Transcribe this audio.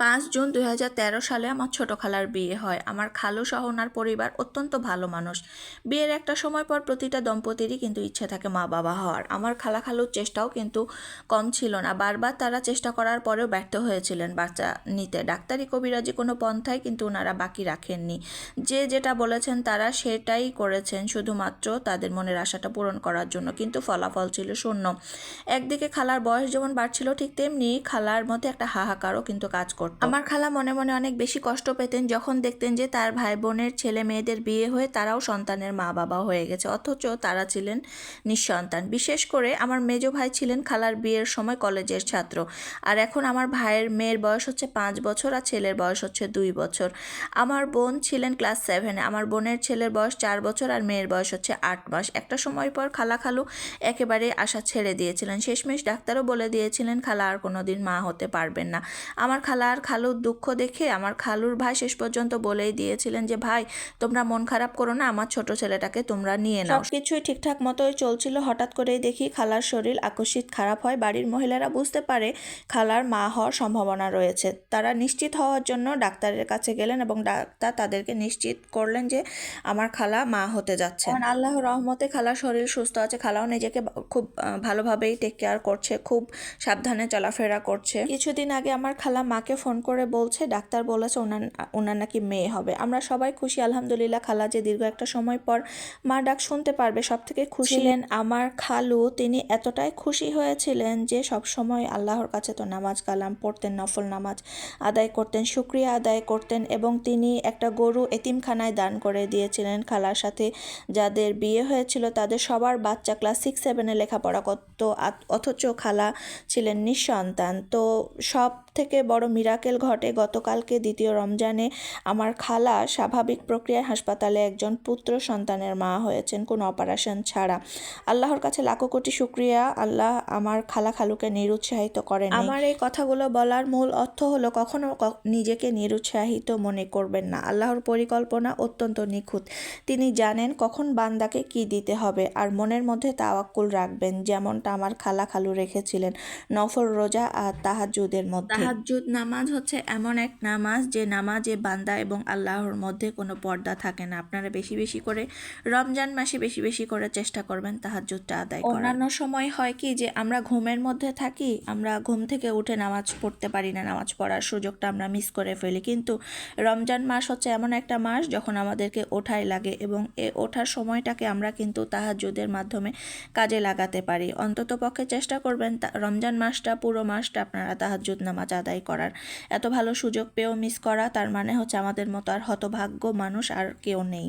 পাঁচ জুন দু হাজার তেরো সালে আমার ছোট খালার বিয়ে হয়। আমার খালু সহ ওনার পরিবার অত্যন্ত ভালো মানুষ। বিয়ের একটা সময় পর প্রতিটা দম্পতিরই কিন্তু ইচ্ছে থাকে মা বাবা হওয়ার। আমার খালা খালুর চেষ্টাও কিন্তু কম ছিল না। বারবার তারা চেষ্টা করার পরেও ব্যর্থ হয়েছিলেন বাচ্চা নিতে। ডাক্তারি কবিরাজি কোনো পন্থায় কিন্তু ওনারা বাকি রাখেননি। যে যেটা বলেছেন তারা সেটাই করেছেন, শুধুমাত্র তাদের মনের আশাটা পূরণ করার জন্য। কিন্তু ফলাফল ছিল শূন্য। একদিকে খালার বয়স যেমন বাড়ছিল ঠিক তেমনি খালার মধ্যে একটা হাহাকারও কিন্তু কাজ করত আমার খালা মনে মনে অনেক বেশি কষ্ট পেতেন যখন দেখতেন যে তার ভাই বোনের ছেলে মেয়েদের বিয়ে হয়ে তারাও সন্তানের মা বাবা হয়ে গেছে, অথচ তারা ছিলেন নিঃসন্তান। বিশেষ করে আমার মেজো ভাই ছিলেন খালার বিয়ের সময় কলেজের ছাত্র। আর এখন আমার ভাইয়ের মেয়ের বয়স হচ্ছে পাঁচ বছর আর ছেলের বয়স হচ্ছে দুই বছর। আমার বোন ছিলেন ক্লাস সেভেনে, আমার বোনের ছেলের বয়স চার বছর আর মেয়ের বয়স হচ্ছে আট মাস। একটা সময় পর খালা খালু একেবারে আশা ছেড়ে দিয়েছিলেন। শেষমেশ ডাক্তারও বলে দিয়েছিলেন, খালা আর কোনোদিন মা হতে পারবেন না। আমার খালা আর খালুর দুঃখ দেখে আমার খালুর ভাই শেষ পর্যন্ত বলেই দিয়েছিলেন যে, ভাই, তোমরা মন খারাপ করো না, আমার ছোট ছেলেটাকে তোমরা নিয়ে নাও। কিছুই ঠিকঠাক মতোই চলছিল। হঠাৎ করেই দেখি খালার শরীর আকস্মিক খারাপ হয়। বাড়ির মহিলারা বুঝতে পারে খালার মা হওয়ার সম্ভাবনা রয়েছে। তারা নিশ্চিত হওয়ার জন্য ডাক্তারের কাছে গেলেন এবং ডাক্তার তাদেরকে নিশ্চিত করলেন যে, আমার খালা মা হতে যাচ্ছে আল্লাহ রহমতে খালার শরীর সুস্থ আছে। খালাও নিজেকে খুব ভালোভাবেই টেক কেয়ার করছে, খুব সাবধানে চলাফেরা করছে। কিছুদিন আগে আমার খালা মাকে ফোন করে বলছে ডাক্তার বলেছে ওনার ওনার নাকি মেয়ে হবে। আমরা সবাই খুশি আলহামদুলিল্লাহ খালা যে দীর্ঘ একটা সময় পর মা ডাক শুনতে পারবে সব থেকে খুশি ছিলেন। আমার খালু তিনি এতটাই খুশি হয়েছিলেন যে সব সময় আল্লাহর কাছে তো নামাজ কালাম পড়তেন নফল নামাজ আদায় করতেন শুক্রিয়া আদায় করতেন এবং তিনি একটা গরু এতিমখানায় দান করে দিয়েছিলেন খালার সাথে। যাদের বিয়ে হয়েছিল তাদের সবার বাচ্চা ক্লাস সিক্স সেভেনে লেখাপড়া করত অথচ খালা ছিলেন নিঃসন্তান। তো সব থেকে বড় মিরাকেল ঘটে গতকালকে দ্বিতীয় রমজানে। আমার খালা স্বাভাবিক প্রক্রিয়ায় হাসপাতালে একজন পুত্র সন্তানের মা হয়েছেন, কোনো অপারেশন ছাড়া। আল্লাহর কাছে লাখো কোটি শুক্রিয়া। আল্লাহ আমার খালা খালুকে নিরুৎসাহিত করেন আমার এই কথাগুলো বলার মূল অর্থ হলো কখনো নিজেকে নিরুৎসাহিত মনে করবেন না। আল্লাহর পরিকল্পনা অত্যন্ত নিখুঁত। তিনি জানেন কখন বান্দাকে কি দিতে হবে আর মনের মধ্যে তাওয়াক্কুল রাখবেন, যেমনটা আমার খালা খালু রেখেছিলেন নফল রোজা আর তাহাজুদের মধ্যে। তাহাজ্জুদ নামাজ হচ্ছে এমন এক নামাজ যে নামাজে বান্দা এবং আল্লাহর মধ্যে কোনো পর্দা থাকে না। আপনারা বেশি বেশি করে রমজান মাসে বেশি বেশি করে চেষ্টা করবেন তাহাজ্জুদটা আদায় করার। অন্যান্য সময় হয় কি যে আমরা ঘুমের মধ্যে থাকি, আমরা ঘুম থেকে উঠে নামাজ পড়তে পারি না, নামাজ পড়ার সুযোগটা আমরা মিস করে ফেলি। কিন্তু রমজান মাস হচ্ছে এমন একটা মাস যখন আমাদেরকে ওঠাই লাগে এবং এ ওঠার সময়টাকে আমরা কিন্তু তাহাজ্জুদের মাধ্যমে কাজে লাগাতে পারি। অন্তত পক্ষে চেষ্টা করবেন রমজান মাসটা, পুরো মাসটা আপনারা তাহাজ্জুদ নামাজ আদায় করার। এত ভালো সুযোগ পেয়েও মিস করা, তার মানে হচ্ছে আমাদের মতো আর হতভাগ্য মানুষ আর কেউ নেই।